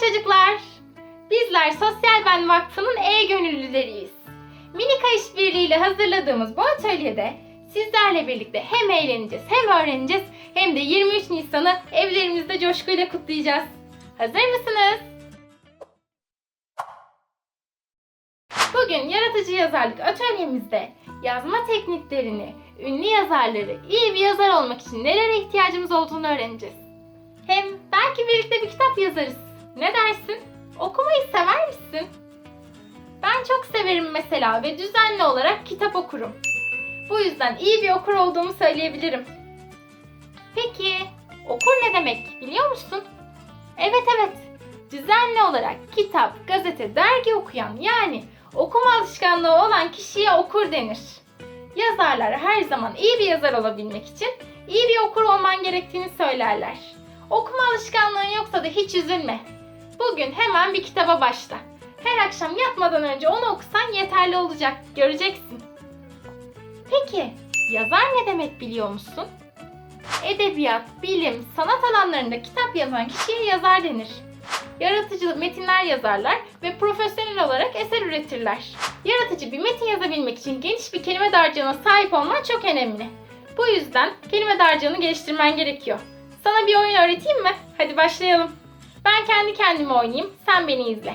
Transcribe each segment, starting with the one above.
çocuklar. Bizler Sosyal Ben Vakfı'nın e-gönüllüleriyiz. Minika işbirliğiyle hazırladığımız bu atölyede sizlerle birlikte hem eğleneceğiz hem öğreneceğiz hem de 23 Nisan'ı evlerimizde coşkuyla kutlayacağız. Hazır mısınız? Bugün yaratıcı yazarlık atölyemizde yazma tekniklerini, ünlü yazarları iyi bir yazar olmak için nelere ihtiyacımız olduğunu öğreneceğiz. Hem belki birlikte bir kitap yazarız. Ne dersin? Okumayı sever misin? Ben çok severim mesela ve düzenli olarak kitap okurum. Bu yüzden iyi bir okur olduğumu söyleyebilirim. Peki, okur ne demek biliyor musun? Evet evet, düzenli olarak kitap, gazete, dergi okuyan yani okuma alışkanlığı olan kişiye okur denir. Yazarlar her zaman iyi bir yazar olabilmek için iyi bir okur olman gerektiğini söylerler. Okuma alışkanlığın yoksa da hiç üzülme. Bugün hemen bir kitaba başla. Her akşam yatmadan önce onu okusan yeterli olacak. Göreceksin. Peki, yazar ne demek biliyor musun? Edebiyat, bilim, sanat alanlarında kitap yazan kişiye yazar denir. Yaratıcı metinler yazarlar ve profesyonel olarak eser üretirler. Yaratıcı bir metin yazabilmek için geniş bir kelime dağarcığına sahip olman çok önemli. Bu yüzden kelime dağarcığını geliştirmen gerekiyor. Sana bir oyun öğreteyim mi? Hadi başlayalım. Ben kendi kendime oynayayım, sen beni izle.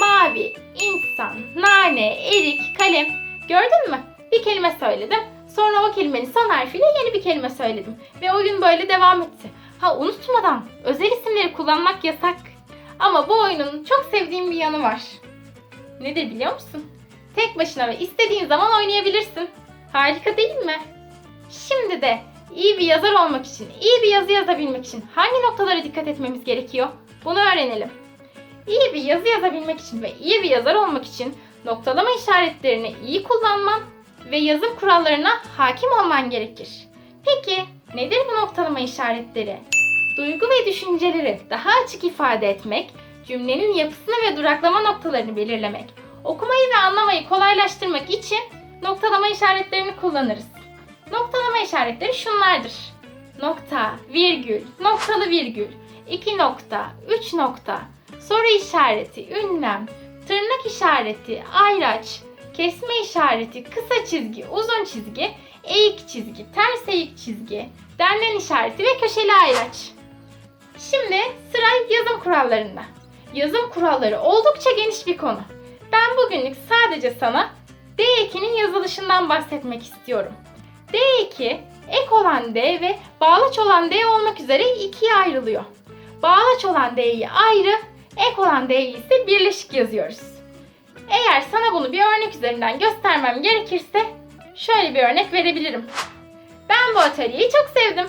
Mavi, insan, nane, erik, kalem. Gördün mü? Bir kelime söyledim. Sonra o kelimenin son harfiyle yeni bir kelime söyledim. Ve oyun böyle devam etti. Ha unutmadan özel isimleri kullanmak yasak. Ama bu oyunun çok sevdiğim bir yanı var. Nedir biliyor musun? Tek başına ve istediğin zaman oynayabilirsin. Harika değil mi? Şimdi de iyi bir yazar olmak için, iyi bir yazı yazabilmek için hangi noktalara dikkat etmemiz gerekiyor? Bunu öğrenelim. İyi bir yazı yazabilmek için ve iyi bir yazar olmak için noktalama işaretlerini iyi kullanman ve yazım kurallarına hakim olman gerekir. Peki nedir bu noktalama işaretleri? Duygu ve düşünceleri daha açık ifade etmek, cümlenin yapısını ve duraklama noktalarını belirlemek, okumayı ve anlamayı kolaylaştırmak için noktalama işaretlerini kullanırız. Noktalama işaretleri şunlardır. Nokta, virgül, noktalı virgül, iki nokta, üç nokta, soru işareti, ünlem, tırnak işareti, ayraç, kesme işareti, kısa çizgi, uzun çizgi, eğik çizgi, ters eğik çizgi, derlen işareti ve köşeli ayraç. Şimdi sıra yazım kurallarında. Yazım kuralları oldukça geniş bir konu. Ben bugünlük sadece sana D2'nin yazılışından bahsetmek istiyorum. D2 ek olan D ve bağlaç olan D olmak üzere ikiye ayrılıyor. Bağlaç olan D'yi ayrı, ek olan D'yi ise birleşik yazıyoruz. Eğer sana bunu bir örnek üzerinden göstermem gerekirse şöyle bir örnek verebilirim. Ben bu atölyeyi çok sevdim.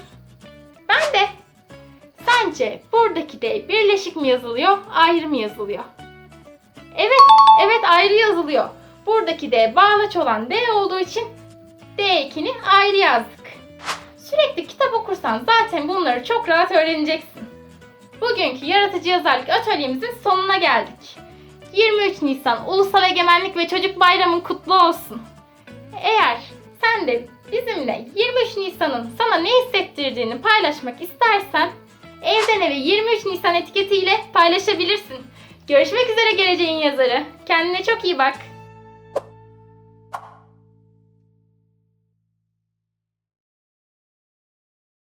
Ben de. Sence buradaki D birleşik mi yazılıyor, ayrı mı yazılıyor? Evet, evet ayrı yazılıyor. Buradaki D bağlaç olan D olduğu için D2'ni ayrı yazdık. Sürekli kitap okursan zaten bunları çok rahat öğreneceksin. Bugünkü yaratıcı yazarlık atölyemizin sonuna geldik. 23 Nisan Ulusal Egemenlik ve Çocuk Bayramın kutlu olsun. Eğer sen de bizimle 23 Nisan'ın sana ne hissettirdiğini paylaşmak istersen evden eve 23 Nisan etiketiyle paylaşabilirsin. Görüşmek üzere geleceğin yazarı. Kendine çok iyi bak.